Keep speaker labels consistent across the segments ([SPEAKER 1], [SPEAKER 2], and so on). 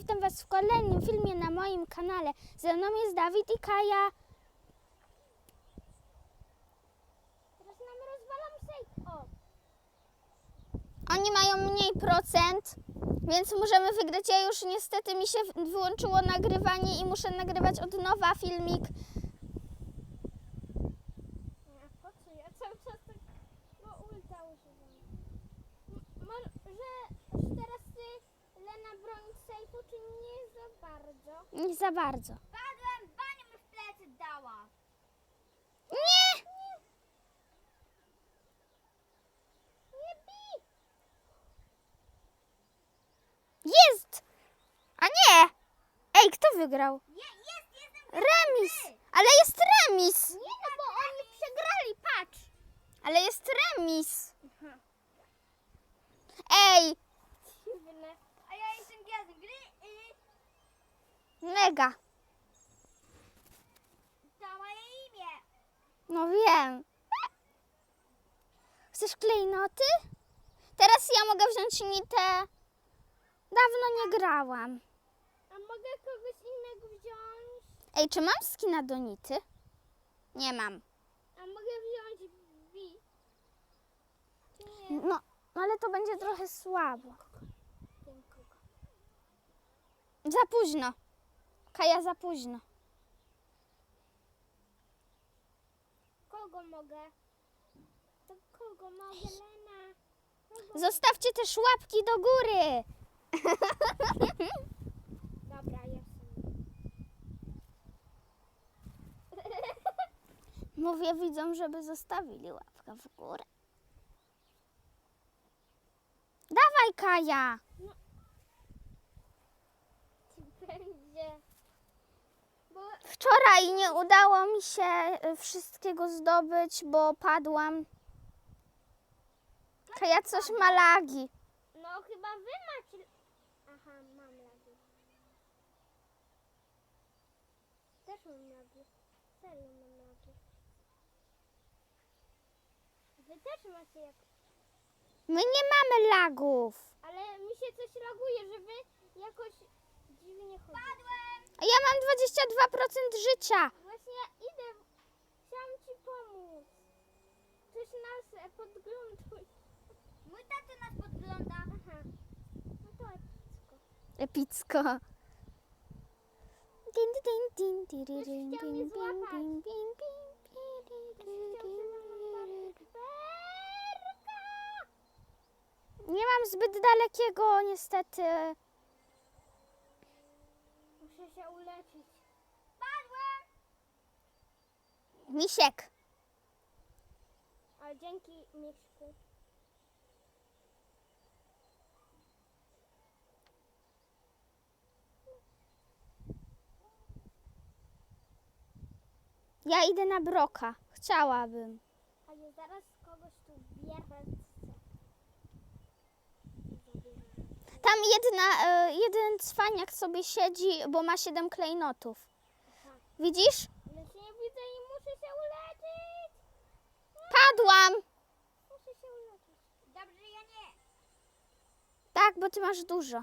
[SPEAKER 1] witam Was w kolejnym filmie na moim kanale. Ze mną jest Dawid i Kaja. Teraz nam rozwalam sejf. O. Oni mają mniej procent, więc możemy wygrać. Ja już niestety mi się wyłączyło nagrywanie i muszę nagrywać od nowa filmik.
[SPEAKER 2] A po co? Ja cały czas tak... No ulta używam. M- Może teraz ty, Lena, bronić sejfu, czy nie za bardzo?
[SPEAKER 1] Nie za bardzo.
[SPEAKER 2] Padłem, Bania mi w plecy dała.
[SPEAKER 1] Nie!
[SPEAKER 2] Nie bij!
[SPEAKER 1] Jest! A nie! Ej, kto wygrał?
[SPEAKER 2] Je, jest, jestem...
[SPEAKER 1] Remis! Ale jest remis!
[SPEAKER 2] Nie no, bo oni przegrali, patrz!
[SPEAKER 1] Ale jest remis! Ej,
[SPEAKER 2] gwiazdą gry i
[SPEAKER 1] mega.
[SPEAKER 2] to moje imię.
[SPEAKER 1] No wiem. Chcesz klejnoty? Teraz ja mogę wziąć nitę. Dawno nie grałam.
[SPEAKER 2] A mogę kogoś innego wziąć?
[SPEAKER 1] Ej, czy mam skina do nity? Nie mam.
[SPEAKER 2] A mogę wziąć bi? Czy nie?
[SPEAKER 1] No, ale to będzie trochę słabo. Za późno. Kaja, za późno.
[SPEAKER 2] Kogo mogę? To kogo mogę, Lena? Kogo?
[SPEAKER 1] Zostawcie też łapki do góry.
[SPEAKER 2] Dobra, jestem.
[SPEAKER 1] Mówię widzom, żeby zostawili łapkę w górę. Dawaj, Kaja.
[SPEAKER 2] Będzie. Bo
[SPEAKER 1] Wczoraj nie udało mi się y, wszystkiego zdobyć, bo padłam. Kaja coś ma lagi.
[SPEAKER 2] no chyba wy macie. Aha, mam lagi. Też mam lagi. Serio mam lagi. Wy też macie jak.
[SPEAKER 1] My nie mamy lagów.
[SPEAKER 2] Ale mi się coś laguje, że wy jakoś dziwnie chodzicie. Padłem!
[SPEAKER 1] A ja mam 22% życia.
[SPEAKER 2] Właśnie ja idę. Chciałam ci pomóc. Ktoś nas e, podgląduje. Mój tato nas podgląda. Aha. No to epicko.
[SPEAKER 1] Epicko. Din, din, din, din, din, din,
[SPEAKER 2] chciał mnie
[SPEAKER 1] din, din,
[SPEAKER 2] złapać.
[SPEAKER 1] din, din, din, din, din, din, din.
[SPEAKER 2] Berka!
[SPEAKER 1] Nie mam zbyt dalekiego, niestety.
[SPEAKER 2] Się uleczyć. Padłem!
[SPEAKER 1] Misiek.
[SPEAKER 2] Ale dzięki Mieszku.
[SPEAKER 1] Ja idę na broka. Chciałabym.
[SPEAKER 2] A ja zaraz kogoś tu bierę.
[SPEAKER 1] Tam jedna, e, jeden cwaniak sobie siedzi, bo ma 7 klejnotów. Widzisz?
[SPEAKER 2] Ale się nie widzę i muszę się uleczyć.
[SPEAKER 1] Padłam.
[SPEAKER 2] Muszę się uleczyć. Dobrze, ja nie.
[SPEAKER 1] Tak, bo ty masz dużo.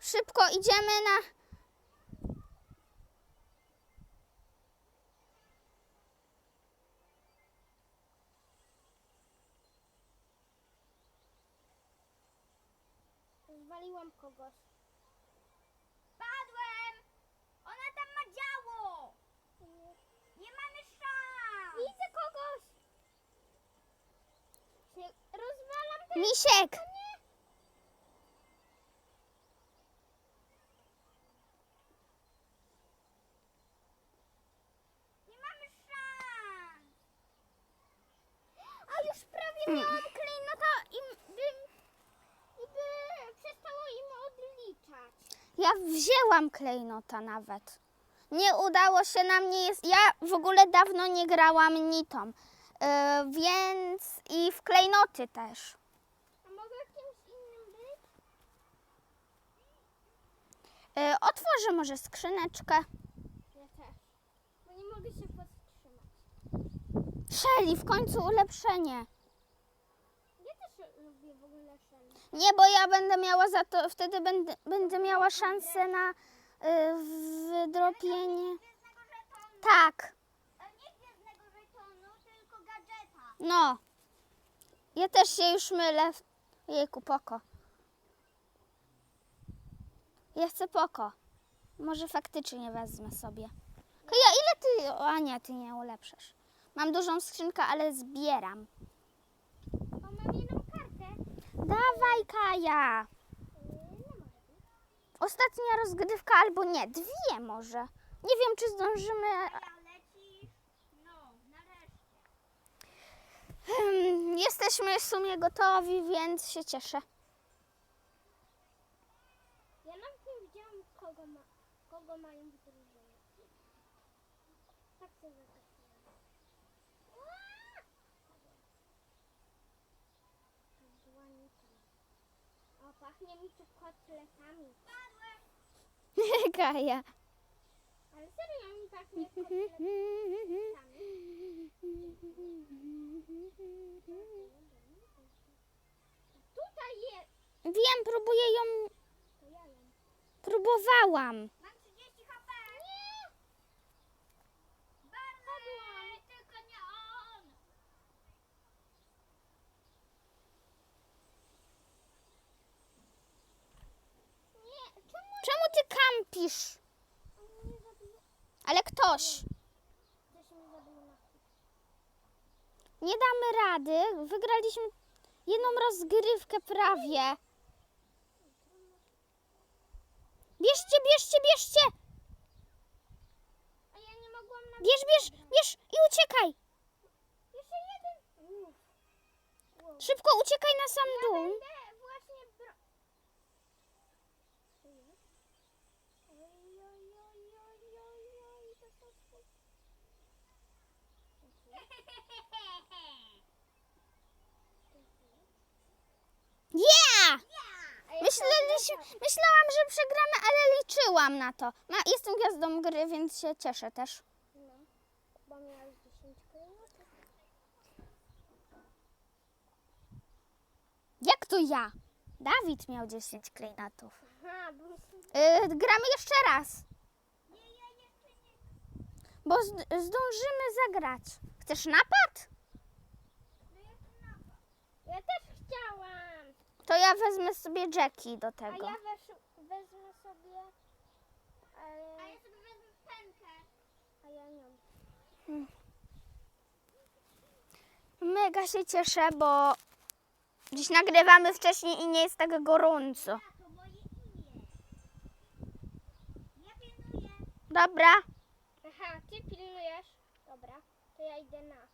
[SPEAKER 1] Szybko idziemy na.
[SPEAKER 2] Kogoś. Padłem! Ona tam ma działo! Nie mamy szans! Widzę kogoś! Rozwalam ten...
[SPEAKER 1] Misiek!
[SPEAKER 2] Nie! Nie mamy szans! A już prawie miałam klejnota i bym... I by przestało im odliczać.
[SPEAKER 1] Ja wzięłam klejnota nawet. Nie udało się nam, nie jest. Ja w ogóle dawno nie grałam nitą. Yy, więc i w klejnoty też.
[SPEAKER 2] A mogę kimś innym być?
[SPEAKER 1] Yy, otworzę może skrzyneczkę.
[SPEAKER 2] Ja też. Bo nie mogę się powstrzymać.
[SPEAKER 1] Shelly, w końcu ulepszenie.
[SPEAKER 2] Ja też lubię w ogóle szelny.
[SPEAKER 1] Nie, bo ja będę miała za to, wtedy będę, będę miała szansę na y, wydropienie. Tak,
[SPEAKER 2] Nie tylko gadżeta.
[SPEAKER 1] no. Ja też się już mylę. Jejku, poko. Ja chcę poko. Może faktycznie wezmę sobie. Kaja, ile ty... A nie, ty nie ulepszasz. Mam dużą skrzynkę, ale zbieram.
[SPEAKER 2] O, mam jedną kartę.
[SPEAKER 1] Dawaj, Kaja. Ostatnia rozgrywka albo nie, dwie może. Nie wiem, czy zdążymy. Hmm, Jesteśmy w sumie gotowi, więc się cieszę.
[SPEAKER 2] Ja nawet nie widziałam, kogo, ma, kogo mają w drużynie. Tak się zakończyłem. Pachnie mi tu kotletami.
[SPEAKER 1] Kaja.
[SPEAKER 2] Ale serio mi pachnie kotletami. Tutaj jest.
[SPEAKER 1] Wiem, próbuję ją. Próbowałam.
[SPEAKER 2] Mam 30 HP. Nie! Barley, tylko nie on. Nie, czemu
[SPEAKER 1] Czemu ty kampisz? Ale ktoś. Nie damy rady. Wygraliśmy jedną rozgrywkę prawie. Bierzcie, bierzcie, bierzcie!
[SPEAKER 2] A ja nie mogłam na...
[SPEAKER 1] Bierz, bierz, bierz i uciekaj! Szybko uciekaj na sam dół. Yeah! Myśleliśmy, myślałam, że przegramy, ale liczyłam na to. Ma, jestem gwiazdą gry, więc się cieszę też.
[SPEAKER 2] No, bo miałeś 10 klejnotów.
[SPEAKER 1] Jak to ja? Dawid miał 10 klejnotów.
[SPEAKER 2] Aha, bo myślę,
[SPEAKER 1] Yy, gramy jeszcze raz,
[SPEAKER 2] nie, ja jeszcze nie.
[SPEAKER 1] bo zd- zdążymy zagrać. Chcesz napad?
[SPEAKER 2] No ja tu napad. Ja też chciałam.
[SPEAKER 1] To ja wezmę sobie Jackie do
[SPEAKER 2] A
[SPEAKER 1] tego.
[SPEAKER 2] ja wesz, wezmę sobie... E, a ja sobie wezmę pękę. A ja nią.
[SPEAKER 1] Mega się cieszę, bo dziś nagrywamy wcześniej i nie jest tak gorąco.
[SPEAKER 2] to moje imię. Ja pilnuję.
[SPEAKER 1] Dobra.
[SPEAKER 2] Aha, ty pilnujesz? Dobra, ja idę na.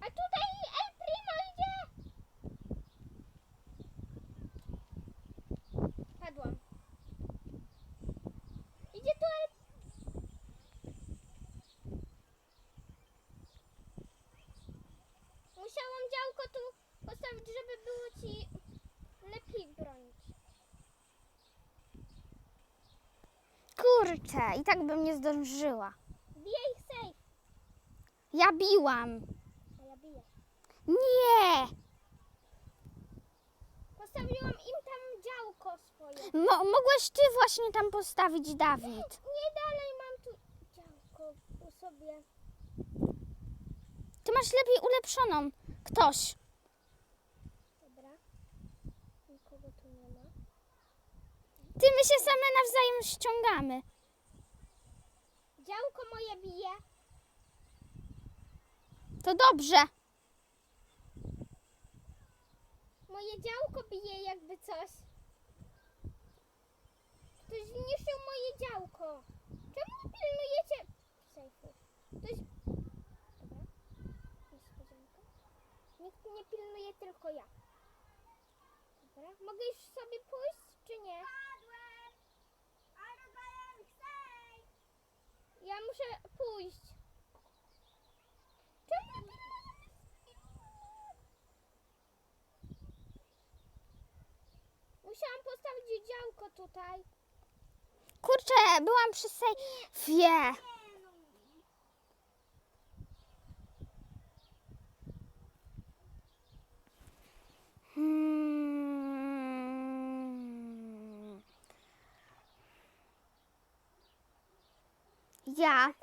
[SPEAKER 2] A tutaj El Primo idzie! Padłam. Idzie tu El... Musiałam działko tu postawić, żeby było ci lepiej bronić.
[SPEAKER 1] Kurczę, i tak bym nie zdążyła.
[SPEAKER 2] Ich safe.
[SPEAKER 1] Ja biłam.
[SPEAKER 2] A ja biję.
[SPEAKER 1] Nie!
[SPEAKER 2] Postawiłam im tam działko swoje.
[SPEAKER 1] Mo- mogłeś ty właśnie tam postawić, Dawid.
[SPEAKER 2] Nie dalej mam tu działko u sobie.
[SPEAKER 1] Ty masz lepiej ulepszoną. Ktoś.
[SPEAKER 2] Dobra. Nikogo tu nie ma.
[SPEAKER 1] Ty, my się same nawzajem ściągamy.
[SPEAKER 2] Moje bije.
[SPEAKER 1] To dobrze.
[SPEAKER 2] Moje działko bije jakby coś. Ktoś zniszczył moje działko. Czemu nie pilnujecie sejfu? Ktoś... Nikt nie pilnuje, tylko ja. Dobra. Mogę już sobie pójść, czy nie? Padłem! Ale byłem safe! Ja muszę pójść. Czemu? Musiałam postawić działko tutaj.
[SPEAKER 1] Kurczę, byłam przy sejfie. Ja.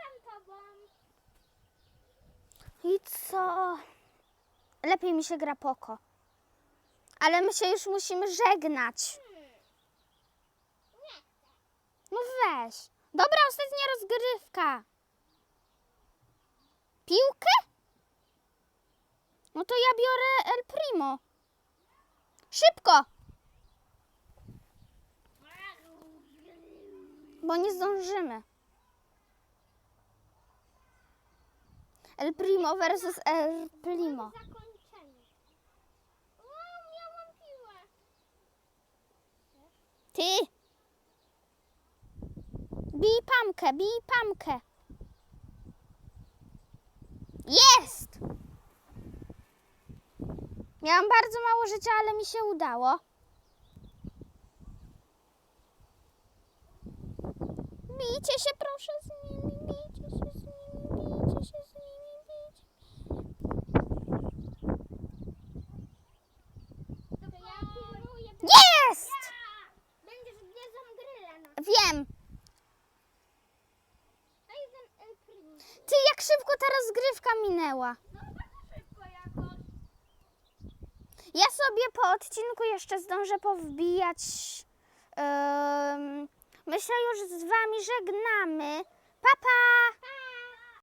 [SPEAKER 1] I co? Lepiej mi się gra poko. Ale my się już musimy żegnać. No weź. Dobra, ostatnia rozgrywka. Piłkę? No to ja biorę El Primo. Szybko, bo nie zdążymy. El Primo versus El Primo. Ty! Bij pamkę, bij pamkę. Jest! Miałam bardzo mało życia, ale mi się udało. Bijcie się proszę z nimi, bijcie się z nimi, bijcie się z nimi, bijcie.
[SPEAKER 2] Dobra, ja pilnuję.
[SPEAKER 1] Jest!
[SPEAKER 2] Będziesz wiedzą gry, Lena.
[SPEAKER 1] Wiem. Ty, jak szybko ta rozgrywka minęła. Ja sobie po odcinku jeszcze zdążę powbijać. Ym, myślę już z wami żegnamy. Pa!
[SPEAKER 2] Pa!